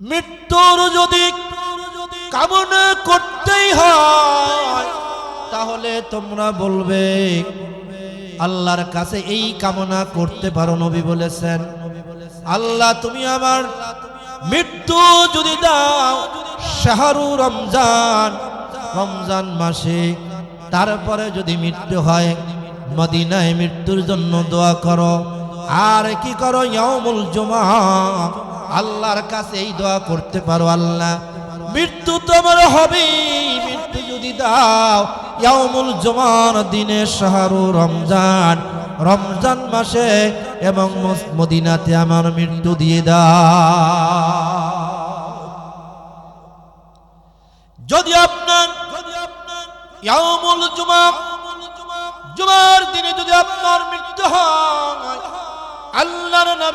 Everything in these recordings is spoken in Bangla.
মৃত্যুর যদি কামনা করতেই হয়, তাহলে তোমরা বলবে, আল্লাহর কাছে এই কামনা করতে পারো নবী বলেছেন। আল্লাহ, তুমি আমার মৃত্যু যদি দাও, শাহরু রমজান রমজান মাসে, তারপরে যদি মৃত্যু হয়, মদিনায় মৃত্যুর জন্য দোয়া করো। আর কি করো? ইয়ামুল জুমা। আল্লাহর কাছে এই দোয়া করতে পারো আল্লাহ। মৃত্যু তোমার হবে, মৃত্যু যদি দাও ইয়ামুল জুমার দিনে শাহরু রমজান। রমজান মাসে এবং মদিনাতে আমার মৃত্যু দিয়ে দাও।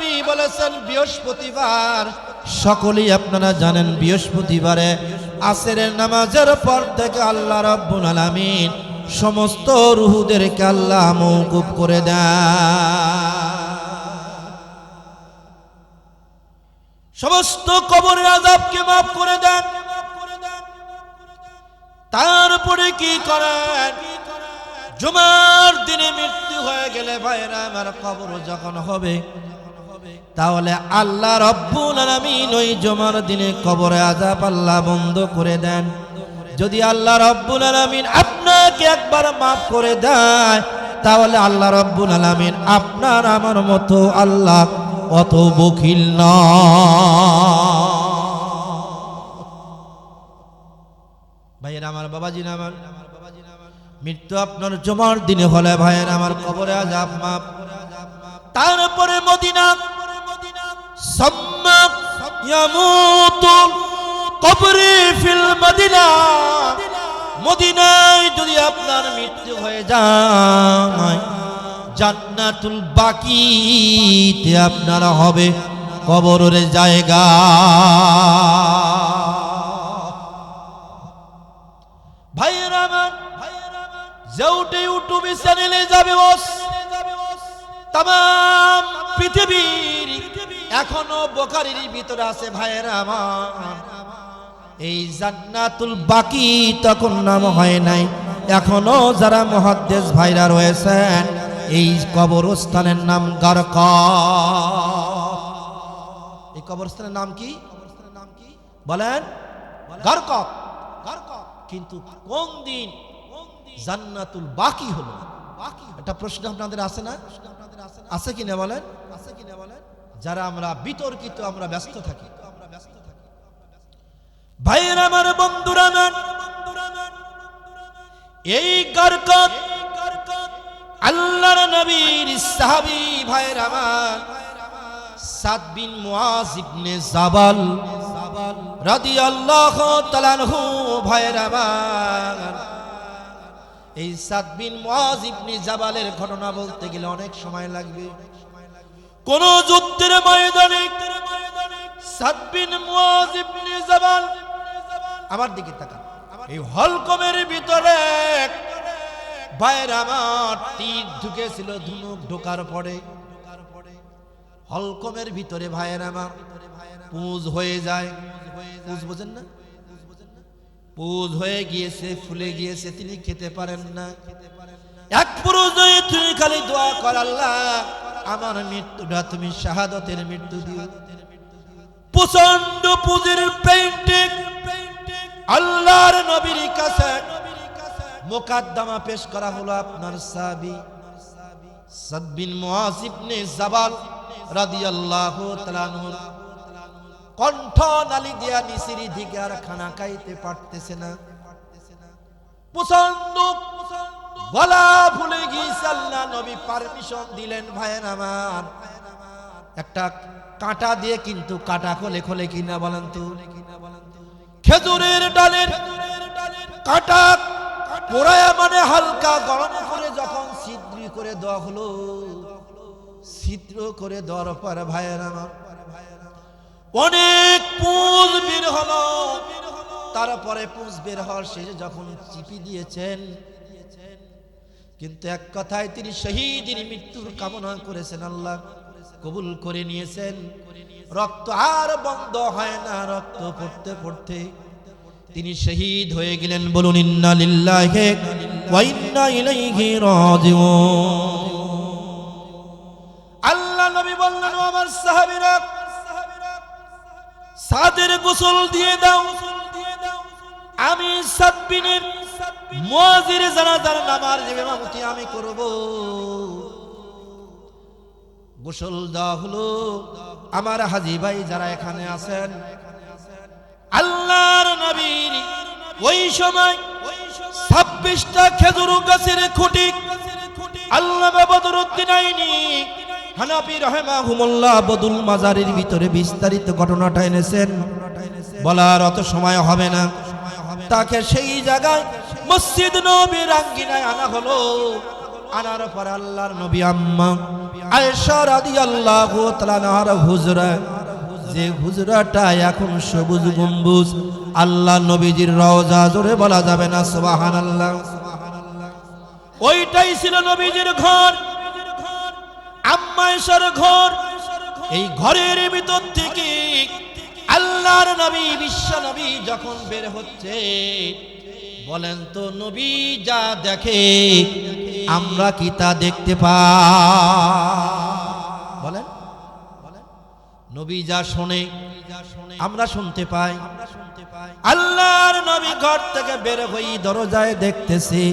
নবী বলেছেন, বৃহস্পতিবার, সকলেই আপনারা জানেন বৃহস্পতিবারে আসরের নামাজের পর থেকে আল্লাহ রাব্বুল আলামিন সমস্ত রুহুদেরকে আল্লাহ মৌকুব করে দেয় সমস্ত কবরের আজাবকে মাফ করে দেন। তারপরে কি করেন? জুমার দিনে মৃত্যু হয়ে গেলে ভাইরা, আমার কবর যখন হবে তাহলে আল্লাহ রব্বুল আলামিন ওই জমার দিনে কবরে আজাব আল্লাহ বন্ধ করে দেন। যদি আল্লাহ রব্বুল আলামিন আপনাকে একবার মাফ করে দেয়, তাহলে আল্লাহ রব্বুল আলামিন আপনার আমার মতো আল্লাহ অত বকিল না। ভাইয়ের আমার বাবাজি না আমার, মৃত্যু আপনার জমার দিনে হলে ভাইয়ের আমার কবরে আজাব মাপ তারপরে মদিনা সম্মা ইয়ামুতু কবরে ফিল মদিনা। মদিনায় যদি আপনার মৃত্যু হয়ে যায়, জান্নাতুল বাকিতে আপনারা হবে কবরের জায়গা। ভাইয়ের আমার, যেউটে ইউটিউবে চ্যানেলে যাবে বস। তাম পৃথিবীর এখনও বোকারির ভিতরে আছে ভাইয়ের আমার। এই জান্নাতুল বাকি তখন নাম হয় নাই। এখনও যারা মহাদ্দেশ ভাইরা রয়েছেন, এই কবরস্থানের নাম গারক। এই কবরস্থানের নাম কি? বলেন গারকক কিন্তু কোন দিন জান্নাতুল বাকি হলো? একটা প্রশ্ন আপনাদের আছে না? আছে কি না আছে কি না বলেন? যারা আমরা বিতর্কিত, আমরা ব্যস্ত থাকি। ভাইয়ের আমার, বন্ধুরা এই গারকত আল্লাহর নবীর সাহাবী ভাইয়ের আমার বিন জাবাল এই সাদ বিন জাবালের ঘটনা বলতে গেলে অনেক সময় লাগবে। কোন যুদ্ধের ময়দানে আমার দিকে তাকান। এই হলকমের ভিতরে আমার ঢোকার হলকমের ভিতরে ভাইয়ের আমার পুজ হয়ে যায়। বোঝেন না? পুজ হয়ে গিয়েছে, ফুলে গিয়েছে, তিনি খেতে পারেন না। এক পুরুষ খালি দোয়া কর আল্লাহ আমার মৃত্যুটা তুমি শাহাদতের মৃত্যু দিও। প্রচণ্ড পুজের পেইন্টিং আল্লাহর নবীর কাছে মোকাদ্দমা পেশ করা হলো আপনার সাবি সাদবিন ইবনে জাবাল রাদিয়াল্লাহু তাআলা আনহু কণ্ঠ নালি দিয়া নিসিরি দিকে আর খানা খাইতে পারতেছে না। প্রচণ্ড গলা ভুলে গিয়েছে আল্লাহ, নবী পারমিশন দিলেন, ভাইয়ের আমার। একটা কাঁটা দিয়ে কিন্তু কাটা খোলে খোলে কিনা বলেন তো? খেজুরের ডালের কাটা পোড়ায় মানে হালকা গরম করে যখন ছিদ্র করে দেওয়া হলো, ছিদ্র করে দেওয়ার পর ভাইয়ের আমার অনেক পুঁজ বের হলো। তারপরে পুঁজ বের হওয়ার শেষে যখন চিপি দিয়েছেন কিন্তু এক কথায় তিনি শহীদের মৃত্যুর কামনা করেছেন, আল্লাহ কবুল করে নিয়েছেন। রক্ত আর বন্ধ হয় না, রক্ত পড়তে পড়তে। তিনি শহীদ হয়ে গেলেন, বলুন আল্লাহ নবী বললেন আমার সাহাবীরা, সাদের গোসল দিয়ে দাও। আমি সাতবিনের মুয়াজির জানাজার নামার ইমামতি আমি করব? গোসল দেওয়া হলো। আমার হাজি ভাই যারা এখানে আছেন, আল্লাহর নবীর ওই সময় ছাব্বিশটা খেজুর গাছের খুঁটি আল্লাহ বদরুদ্দিন আইনি হানাফি রহেমাহুমুল্লাহ বদুল মাজারের ভিতরে বিস্তারিত ঘটনাটা এনেছেন। বলার অত সময় হবে না। তাকে সেই জায়গায় মসজিদ নবীর আঙ্গিনায় আনা হলো। আনার পর আল্লাহর নবী আম্মা আয়েশা রাদিয়াল্লাহু তাআলার হুজরা, যে হুজরাটা এখন সবুজ গম্বুজ, আল্লাহ নবীজির রওজা জোরে বলা যাবে না, সুবহানাল্লাহ। ওইটাই ছিল নবীজির ঘর আম্মাইশার ঘর। এই ঘরের ভিতর থেকে আল্লাহর নবী, বিশ্ব নবী যখন বের হচ্ছে বলেন তো নবী, যা দেখে আমরা কি তা দেখতে পাই বলেন। নবী যা শোনে, আমরা শুনতে পাই। আল্লাহর নবী ঘর থেকে বের হই দরজায় দেখতেছি।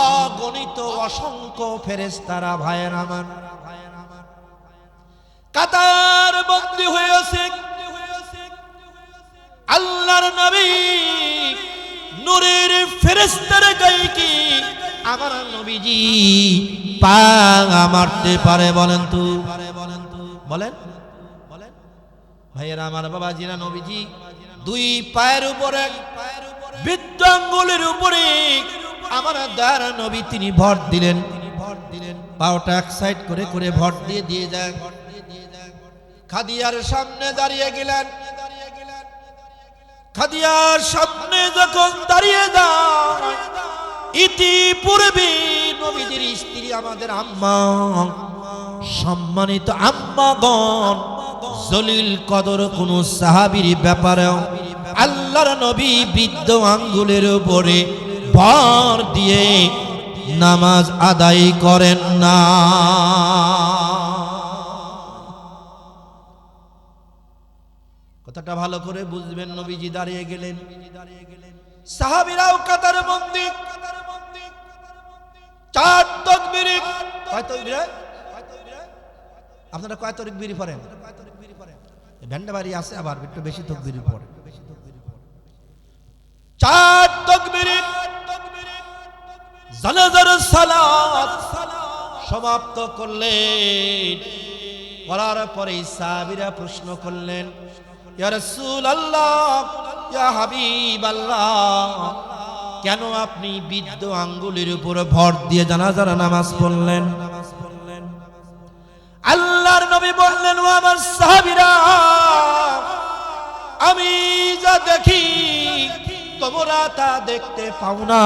অগণিত অসংখ্য ফেরেস্তারা ভাইয়ের আমার। কাতার বন্দী হয়েছে আল্লাহর নবী নূরের ফেরেস্তার গায়ে কি আমার নবীজি পা মারতে পারে বলেন তো? বলেন। বলেন ভাইয়েরা, আমার বাবা জিনা নবীজি, দুই পায়ের উপরে বৃদ্ধ আঙ্গুলের উপরে আমার দার নবী তিনি ভর দিলেন ভর দিলেন। পাওটা এক সাইড করে করে ভর দিয়ে দিয়ে যায়। খাদিয়ার সামনে দাঁড়িয়ে গেলেন। খাদিয়ার সামনে যখন দাঁড়িয়ে যায়, ইতিপূর্বে নবীদের স্ত্রী আমাদের আম্মা, সম্মানিত আম্মাগণ, জলিল কদর কোন সাহাবির ব্যাপারেও আল্লাহর নবী বৃদ্ধ আঙ্গুলের উপরে ভর দিয়ে নামাজ আদায় করেন না। কথাটা ভালো করে বুঝবেন, নবীজি দাঁড়িয়ে গেলেন। সাহাবিরাও বন্দি চার কয় আপনারা কয় তরিক বিড়ি ভ্যান্ডা বাড়ি আছে আবার, একটু বেশি চার জানাজার সালাত সমাপ্ত করলেন। করার পরে সাহাবীরা প্রশ্ন করলেন কেন আপনি বৃদ্ধ আঙ্গুলির উপর ভর দিয়ে জানা জানাজার নামাজ পড়লেন? আল্লাহর নবী বললেন, ও আমার সাহাবিরা, আমি যা দেখি, তোমরা তা দেখতে পাও না।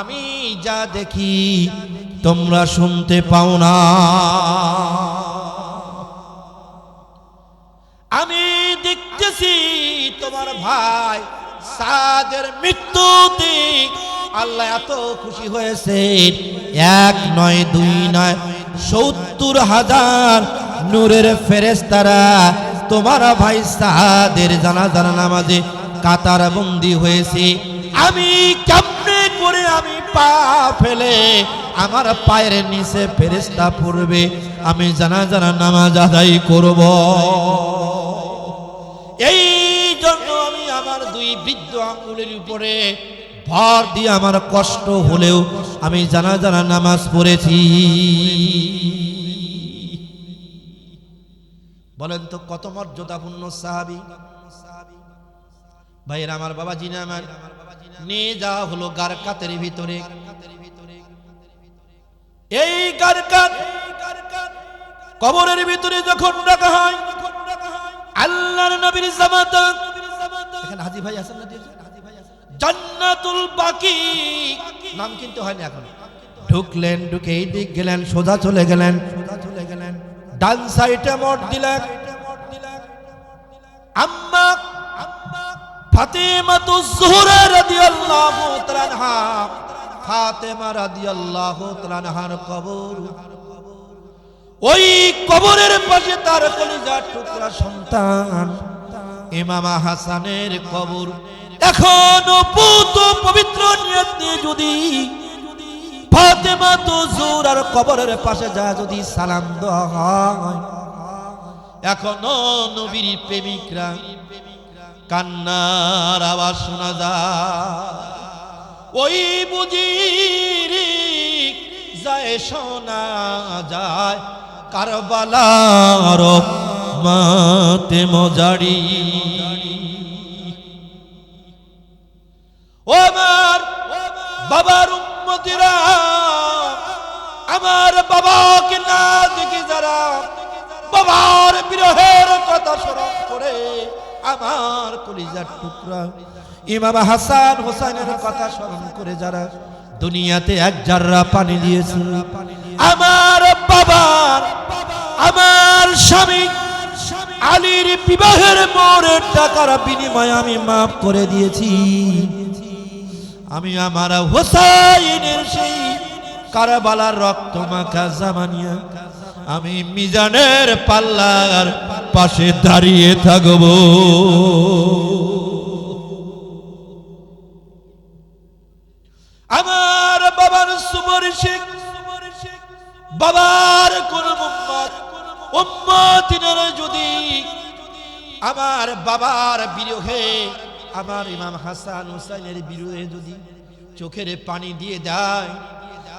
আমি যা দেখি, তোমরা শুনতে পাও না। আমি দেখতেছি তোমার ভাই সাদের মৃত্যুতে আল্লাহ এত খুশি হয়েছে। এক নয়, দুই নয়, সত্তর হাজার নূরের ফেরেস্তারা তোমার ভাই সাদের জানা নামাজে কাতার বন্দি হয়েছে। আমি কেমনে করে আমি পা ফেলে আমার পায়ের নিচে ফেরেস্তা পড়বে? আমি জানা জানা নামাজ আদায় করব। এই জন্য আমি আমার দুই বৃদ্ধ আঙ্গুলের উপরে ভর দিয়ে আমার কষ্ট হলেও আমি জানা জানা নামাজ পড়েছি। বলেন তো, কত মর্যাদাপূর্ণ সাহাবি? ভাইয়ের, আমার বাবা জিনা আমার? নিয়ে যাওয়া হলো গারকাতের ভিতরে। এই গারকাত কবরের ভিতরে যখন রাখা হয় আল্লাহর নবীর জামাত। এখানে হাজি ভাই আছেন না জান্নাতুল বাকি। নাম কিন্তু হয়নি এখন। ঢুকলেন ঢুকে এই দিক গেলেন সোজা চলে গেলেন। সোজা চলে গেলেন। ডান সাইডে মত দিলেন। আম্মা ফাতিমাতু জোহরা রাদিয়াল্লাহু তাআলা ফাতেমা রাদিয়াল্লাহু তাআলা আনহার কবর। ওই কবরের পাশে তার কলিজার টুকরা সন্তান। ইমামা হাসানের কবর। এখনও পুত পবিত্র নিয়ত নিয়ে যদি ফাতেমা তো জোরার কবরের পাশে যা যদি সালাম দেওয়া হয়। এখনও নবীর প্রেমিকরা কান্নার আওয়াজ শোনা যায়। ওই বুঝি যায়, শোনা যায়। কারবালার মাতে মজারি। আমার বাবার উম্মতিরা, আমার বাবাকে না দেখি যারা বাবার বিরহের কথা স্মরণ করে, আমার কলিজার টুকরা, ইমাম হাসান হোসেনের কথা স্মরণ করে যারা দুনিয়াতে এক জাররা পানি দিয়েছে। আমার বাবার আমার স্বামী আলীর বিবাহের মোড়ের টাকার বিনিময়ে আমি মাফ করে দিয়েছি। আমি আমার হোসাইনের সেই কারাবালার রক্ত মাখা জামানিয়া আমি মিজানের পাল্লার পাশে দাঁড়িয়ে থাকব। আমার বাবার সুবর্শিক বাবার কোন উম্মত উম্মতিনের যদি আমার বাবার বিরহে আমার ইমাম হাসান হুসাইনের বিরহে যদি চোখের পানি দিয়ে দেয়,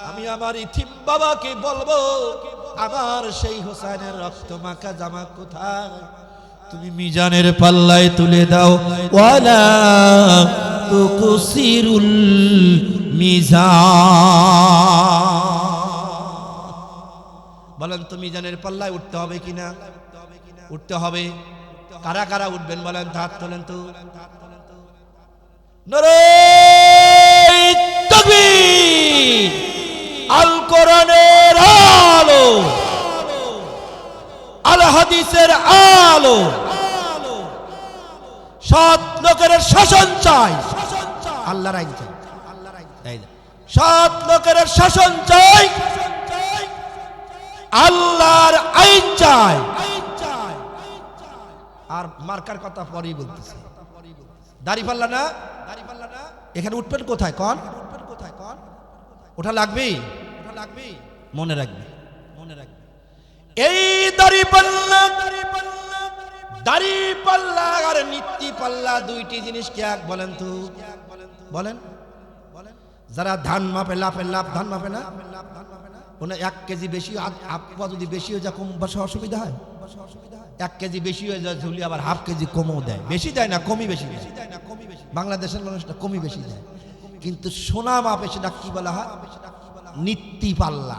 আমি আমার ইথিম বাবাকে বলব, আমার সেই হোসাইনের রক্ত মাখা জামা কোথায়? তুমি মিজানের পাল্লায় তুলে দাও, ওয়ালা তুকুসিরুল মিজান। বলেন তো মিজানের পাল্লায় উঠতে হবে কিনা উঠতে হবে। কারা কারা উঠবেন বলেন হাত তোলেন তো! আল আলো। সৎ লোকের শাসন চাই। চাই। সৎ লোকের শাসন চাই। আল্লাহর আইন চাই। আর মার্কার কথা পরেই বলতেছি। দাড়ি পাল্লা না? দাড়ি পাল্লা না এখানে উঠবেন কোথায়? কন? কোথায় কন ওটা লাগবে ওটা লাগবে মনে রাখবে। মনে রাখবে এই দাড়ি পাল্লা দাড়ি পাল্লা আর নীতি পাল্লা দুইটি জিনিস কি এক বলেন তো? বলেন। বলেন যারা ধান মাপে লাফে লাভ ধান মাপে না? ওনা এক কেজি বেশি আপ- যদি বেশি হয়ে যায় কম বসে অসুবিধা হয়? এক কেজি বেশি হয়ে যায় ঝুলি আবার হাফ কেজি কমও দেয়। বেশি দেয় না, কমই বেশি বেশি দেয়। না কমই বেশি বাংলাদেশের মানুষটা কমই বেশি দেয়। কিন্তু সোনা মাপে সেটা কি বলা হয়? নিত্যি পাল্লা।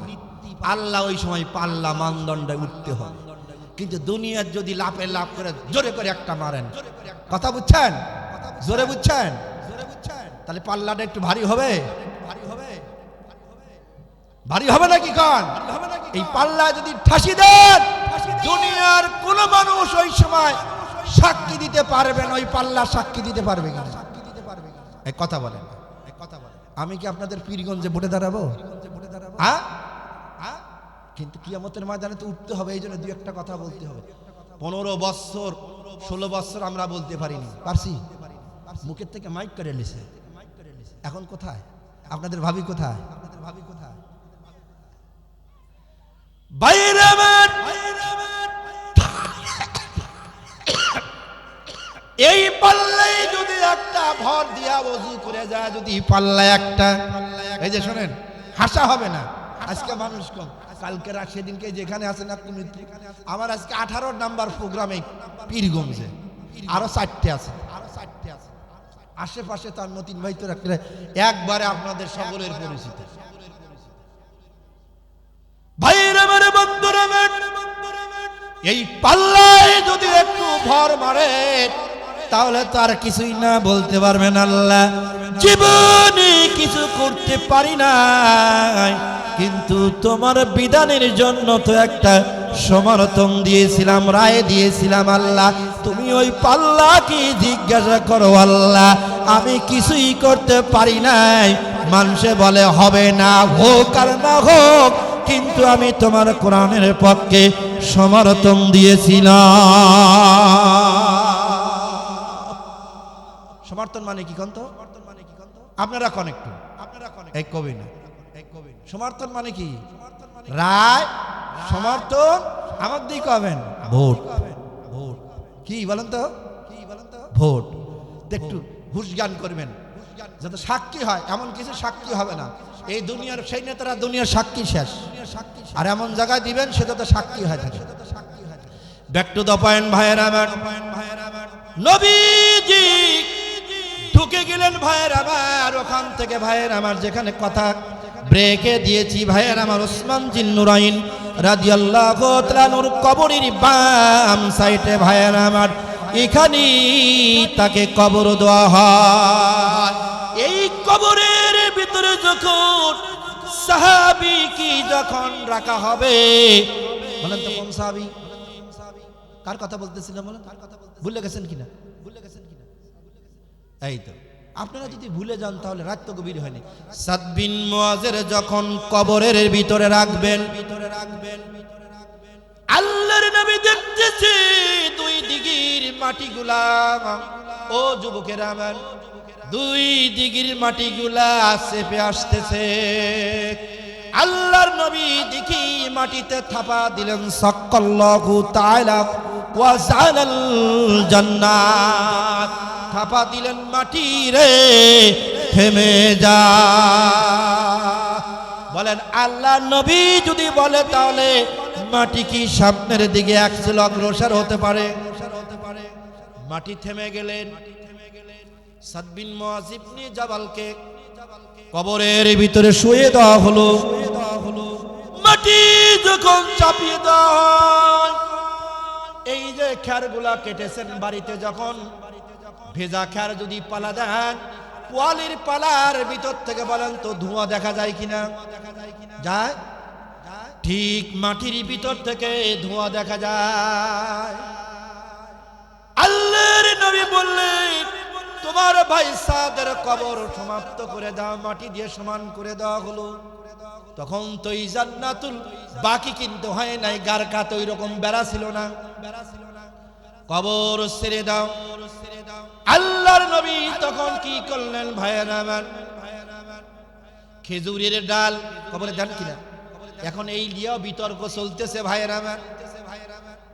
আল্লাহ ওই সময় পাল্লা মানদণ্ডে উঠতে হবে। কিন্তু দুনিয়ার যদি লাভে লাভ করে জোরে করে একটা মারেন। কথা বুঝছেন জোরে বুঝছেন? জোরে বুঝছেন? তাহলে পাল্লাটা একটু ভারী হবে। ভারী হবে নাকি কান? এই পাল্লা যদি ঠাসি দেন, দুনিয়ার কোন মানুষ ওই সময় সাক্ষী দিতে পারবে না, ওই পাল্লা সাক্ষী দিতে পারবে কিনা? এই কথা বলেন। কথা বলেন আমি কি আপনাদের পীরগঞ্জে ভোটে দাঁড়াবো? হ্যাঁ? কিন্তু কিয়ামতের ময়দানে তো উঠতে হবে, এই জন্য দু একটা কথা বলতে হবে। পনেরো বৎসর, ষোলো বৎসর আমরা বলতে পারিনি। পারছি? মুখের থেকে মাইক করে নিছে। এখন কোথায় আপনাদের ভাবি কোথায়? আপনাদের ভাবি কোথায়? এই পাল্লাই যদি একটা ভর দিয়া ওযু করে যায়, যদি পাল্লায় একটা। এই যে শোনেন, হাসা হবে না। আজকে মানুষ কম। কালকে রাত সেদিনকে যেখানে আছেন আপনি মৃত্যু আমার আজকে আঠারো নাম্বার প্রোগ্রামে পীরগঞ্জে। আরও চারটে আছে। আরও চারটে আছে আশেপাশে তার মতিন ভাই তো রাখলে একবারে আপনাদের সকলের পরিচিত। ভাইয়ের আমার এই পাল্লায় যদি একটু ভর মারে, তাহলে তো আর কিছুই না বলতে পারবেন আল্লাহ। জীবনে কিছু করতে পারি না কিন্তু তোমার বিধানের জন্য তো একটা সমর্থন দিয়েছিলাম, রায় দিয়েছিলাম আল্লাহ। তুমি ওই পাল্লাকে জিজ্ঞাসা করো আল্লাহ, আমি কিছুই করতে পারি নাই। মানুষে বলে, হবে না হোক আর না হোক। কিন্তু আমি তোমার কোরআনের পক্ষে সমর্থন দিয়েছিলাম। সমর্থন মানে কি কন্ত? আপনারা কন একটু। আপনারা কন এক কবি না। সমর্থন মানে কি? রায় সমর্থন আমার দিকে কবেন ভোট। ভোট। কি বলেন তো? কি বলেন তো ভোট। একটু হুশ জ্ঞান করবেন। যাতে সাক্ষী হয় এমন কিছু সাক্ষী হবে না। এই দুনিয়ার সেই নেতারা দুনিয়ার সাক্ষী শেষ। আর এমন জায়গায় দিবেন, সেটা তো সাক্ষী হয়ে থাকে। ব্যাক টু দ্য পয়েন্ট ভাইয়ের আমার নবীজি ঢুকে গেলেন ভাইয়ের আমার ওখান থেকে ভাইয়ের আমার যেখানে কথা ব্রেকে দিয়েছি, ভাইয়ের আমার ওসমান জিন্নুরাইন রাদিয়াল্লাহু তাআলার কবরের বাম সাইডে ভাইয়ের আমার এখানেই তাকে কবর দেওয়া হয়। এই কবরের ভিতরে যখন সাহাবি কি যখন রাখা হবে? বলেন তো কোন সাহাবি? কার কথা বলতেছিলাম বলেন? কার কথা ভুলে গেছেন কিনা? ভুলে গেছেন কিনা এই তো। আপনারা যদি ভুলে যান তাহলে রাত তো গভীর হয়নি। সাদবিন মুয়াজের যখন কবরের ভিতরে রাখবেন ভিতরে রাখবেন আল্লাহর নবী দেখতেছে দুই দিগির মাটিগুলা। ও যুবকের আমার দুই দিগির মাটিগুলা চেপে আসতেছে। আল্লাহর নবী দেখি মাটিতে থাপা দিলেন জালাল জান্নাত। থাপা দিলেন মাটি রে, থেমে যা। বলেন আল্লাহ নবী যদি বলে তাহলে মাটি কি সামনের দিকে একচুল অগ্রসর হতে পারে? মাটি থেমে গেলেন। সাদবিন মুআজিবনি জাবালকে কবরের ভিতরে শুয়ে দেওয়া হলো। মাটি যখন চাপিয়ে দেওয়া এই যে খ্যারগুলা কেটেছেন বাড়িতে যখন, ভেজা খ্যার যদি পালা দেন পোয়ালির পালার ভিতর থেকে বলেন তো ধোঁয়া দেখা যায় কিনা? যায়। ঠিক মাটির ভিতর থেকে ধোঁয়া দেখা যায়। আল্লাহর নবী বললেন তোমার ভাই সাদের কবর সমাপ্ত করে দাও, মাটি দিয়ে সমান করে দেওয়া হলো। তখন তো এই জান্নাতুল বাকি কিন্তু হয় নাই, গার কাত ওই রকম বেড়া ছিল না। বেড়া ছিল না কবর ছেড়ে দাও। আল্লাহর নবী তখন কি করলেন ভাইয়ের আমার? খেজুরের ডাল, কবরে দেন কিনা? এখন এই লিয়াও বিতর্ক চলতেছে ভাইয়ের আমার।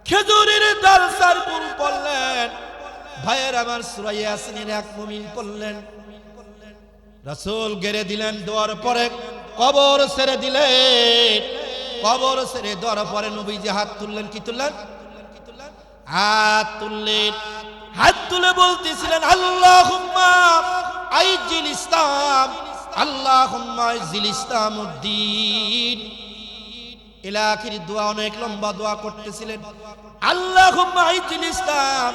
খেজুরের ডাল সারপুল পড়লেন। ভাইয়ের আমার সুরাইয়া আসিনের এক মুমিন পড়লেন। রাসূল গেড়ে দিলেন দেওয়ার পরে, কবর ছেড়ে দিলেন। কবর ছেড়ে দেওয়ার পরে নবীজি হাত তুললেন, কি তুললেন? হাত তুললেন। হাত তুলে বলতেছিলেন, আল্লাহুম্মা আইজিল ইসলাম, আল্লাহুম্মা আইজিল ইসলাম উদ্দিন এলাকির দোয়া অনেক লম্বা দোয়া করতেছিলেন। আল্লাহুম্মা আইজিল ইসলাম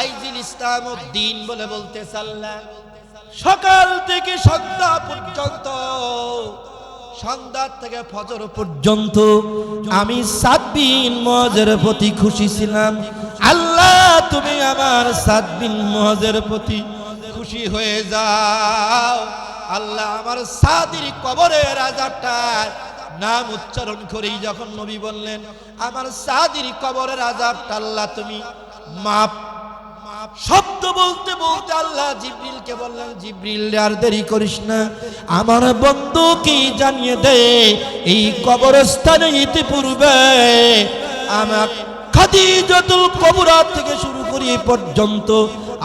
আইজিল ইসলাম উদ্দিন বলে বলতে সাল্লাম সকাল থেকে সন্ধ্যা পর্যন্ত সন্ধ্যা থেকে ফজর পর্যন্ত আমি সাত বিন মজের প্রতি খুশি ছিলাম। আল্লাহ, তুমি আমার সাত বিন মজের প্রতি খুশি হয়ে যাও। আল্লাহ আমার সাদির কবরের আজাবটার নাম উচ্চারণ করেই যখন নবী বললেন, আমার সাদির কবরের আজাবটা আল্লাহ তুমি মাপ শব্দ বলতে বলতে আল্লাহ জিব্রিলকে বললেন, জিব্রিল, আর দেরি করিস না। আমার বন্ধু কি জানিয়ে দে, এই কবরস্থানে ইতিপূর্বে আমার খাদিজাতুল কবরা থেকে শুরু করি পর্যন্ত।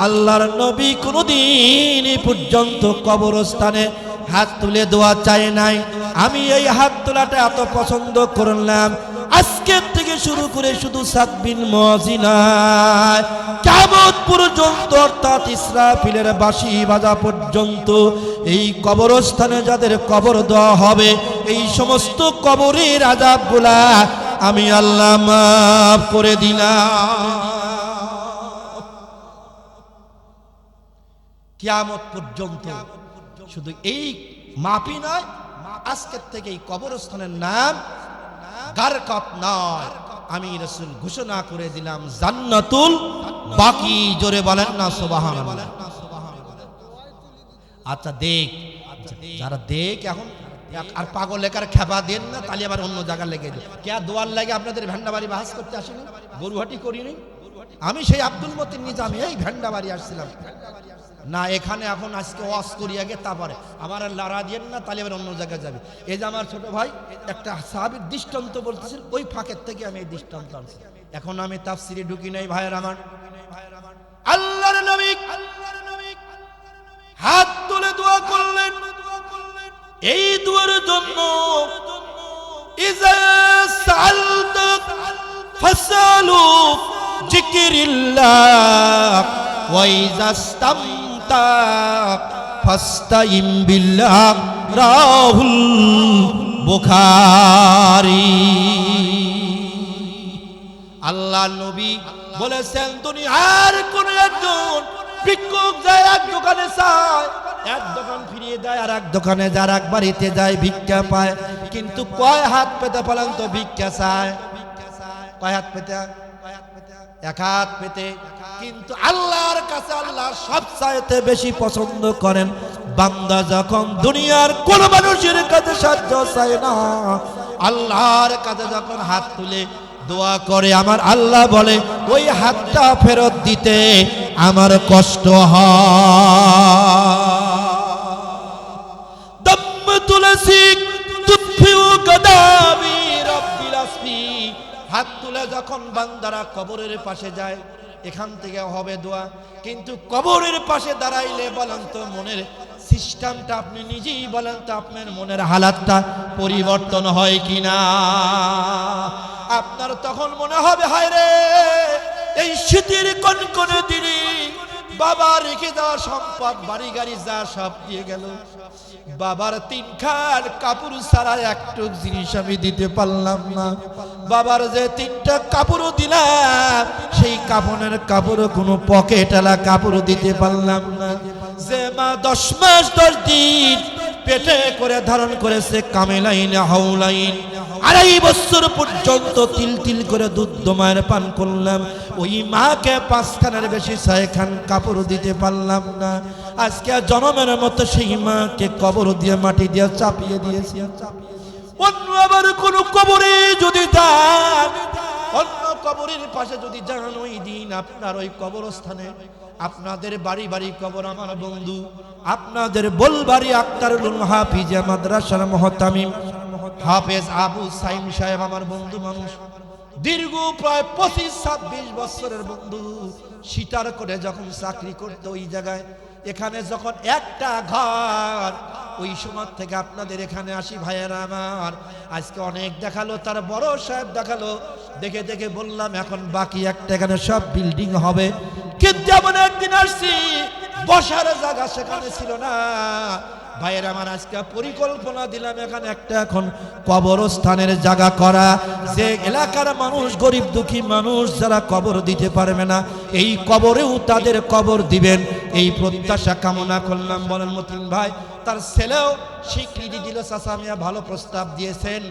আল্লাহর নবী কোনোদিন পর্যন্ত কবরস্থানে হাত তুলে দোয়া চায় নাই। আমি এই হাত তোলাটা এত পছন্দ করলাম। আজকের থেকে শুরু করে শুধু সাতবিন মজিনায় কেমন পর্যন্ত অর্থাৎ ইসরাফিলের বাঁশি বাজা পর্যন্ত এই কবরস্থানে যাদের কবর দেওয়া হবে, এই সমস্ত কবরের আজাবগুলা আমি আল্লাহ মাফ করে দিলাম। কিয়ামত পর্যন্ত শুধু এই মাপি নয়, আজকের থেকে এই কবরস্থানের নাম গারকত নয়। আমি রসুল ঘোষণা করে দিলাম, জান্নাতুল বাকি। জোরে বলেন না সোবাহান আচ্ছা দেখ। যারা দেখ এখন আর পাগল লেখার খেপা দেন না, তাহলে আবার অন্য জায়গায় লেগে যায় কে দোয়ার লাগে আপনাদের ভেন্ডাবাড়ি বাড়ি বাহাস করতে আসেনি? গরুহাটি করিনি? আমি সেই আব্দুল মতিন নিজামি, এই ভেন্ডাবাড়ি বাড়ি আসছিলাম। না, এখানে এখন আজকে ওয়াশ করি, আগে তারপরে আমার আর লড়া দিয়েন না, তাহলে আবার অন্য জায়গায় যাবে। এই যে আমার ছোট ভাই, একটা সাহাবির দৃষ্টান্ত বলতেছিল, ওই ফাঁকের থেকে আমি এই দৃষ্টান্ত আনছি। এখন আমি তাফসিরে ঢুকি নাই, ভাইয়ের আমার। আল্লাহর নবী হাত তুলে দোয়া করলেন। এই দুয়ার জন্য, ইজা সালতা ফাসালু জিকিরিল্লাহ, ওয়া রাহুল বুখারী। আল্লাহ নবী বলেছেন তুমি আর কোন একজন ভিক্ষুক যায় এক দোকানে চায়, এক দোকান ফিরিয়ে দেয় আর এক দোকানে যার এক বাড়িতে যায়, ভিক্ষা পায়। কিন্তু কয় হাত পেতে বলেন তো ভিক্ষা চায়? কয় হাত পেতে? এক হাত পেতে। কিন্তু আল্লাহর কাছে আল্লাহ সব চাইতে বেশি পছন্দ করেন বান্দা যখন দুনিয়ার কোন মানুষের কাছে সাহায্য চায় না, আল্লাহর কাছে যখন হাত তুলে দোয়া করে, আমার আল্লাহ বলে, ওই হাতটা ফেরত দিতে আমার কষ্ট হয়। যখন বান্দারা কবরের পাশে যায়, এখান থেকে হবে দোয়া। কিন্তু কবরের পাশে দাঁড়াইলে বলেন তো মনের সিস্টেমটা আপনি নিজেই বলেন তো আপনার মনের হালাতটা পরিবর্তন হয় কি না আপনার তখন মনে হবে হায় রে এই শীতের কনকনে দিনে বাবা রেখে দেওয়া সম্পদ, বাড়ি গাড়ি যা সব দিয়ে গেল। বাবার তিন খান কাপড় ছাড়া একটু জিনিস আমি দিতে পারলাম না। বাবার যে তিনটা কাপড়ও দিলাম, সেই কাপড়ের কাপড়ও কোনো পকেট এলা কাপড় দিতে পারলাম না। যে মা দশ মাস দশ দিন পেটে করে ধারণ করেছে কামেলাইন হাউলাইন আড়াই বছর পর্যন্ত তিল তিল করে দুধ মায়ের পান করলাম। ওই মাকে পাঁচখানের বেশি ছয়খান কাপড় দিতে পারলাম না। আজকে জনমের মতো সেই মাকে কবর দিয়ে, মাটি দিয়ে চাপিয়ে দিয়েছি। অন্য আবার কোন কবরে যদি যান, অন্য কবরের পাশে যদি যান, ওই দিন আপনার ওই কবরস্থানে আপনাদের বাড়ি বাড়ি কবর আমার বন্ধু। আপনাদের বলবাড়ি আক্তারুল হাফিজা মাদ্রাসার মহতামিম। হাফেজ আবু সাইম সাহেব আমার বন্ধু মানুষ। দীর্ঘ প্রায় পঁচিশ, ছাব্বিশ বছরের বন্ধু। সীতার করে যখন চাকরি করতো ওই জায়গায়, এখানে যখন একটা ঘর, ওই সময় থেকে আপনাদের এখানে আসি ভাইয়েরা আমার। আজকে অনেক দেখাল, তার বড় সাহেব দেখাল। দেখে দেখে বললাম, এখন বাকি একটা এখানে সব বিল্ডিং হবে। কিন্তু এমন একদিন আসছি, বসার জায়গা সেখানে ছিল না। ভাইয়ের আমার আজকে পরিকল্পনা দিলাম এখানে একটা এখন কবরস্থানের জায়গা করা। যে এলাকার মানুষ, গরিব দুঃখী মানুষ যারা কবর দিতে পারবে না, এই কবরেও তাদের কবর দিবেন। এই প্রত্যাশা কামনা করলাম, বলেন মতিন ভাই। তার ছেলেও স্বীকৃতি দিল, চাচা মিয়া ভালো প্রস্তাব দিয়েছেন।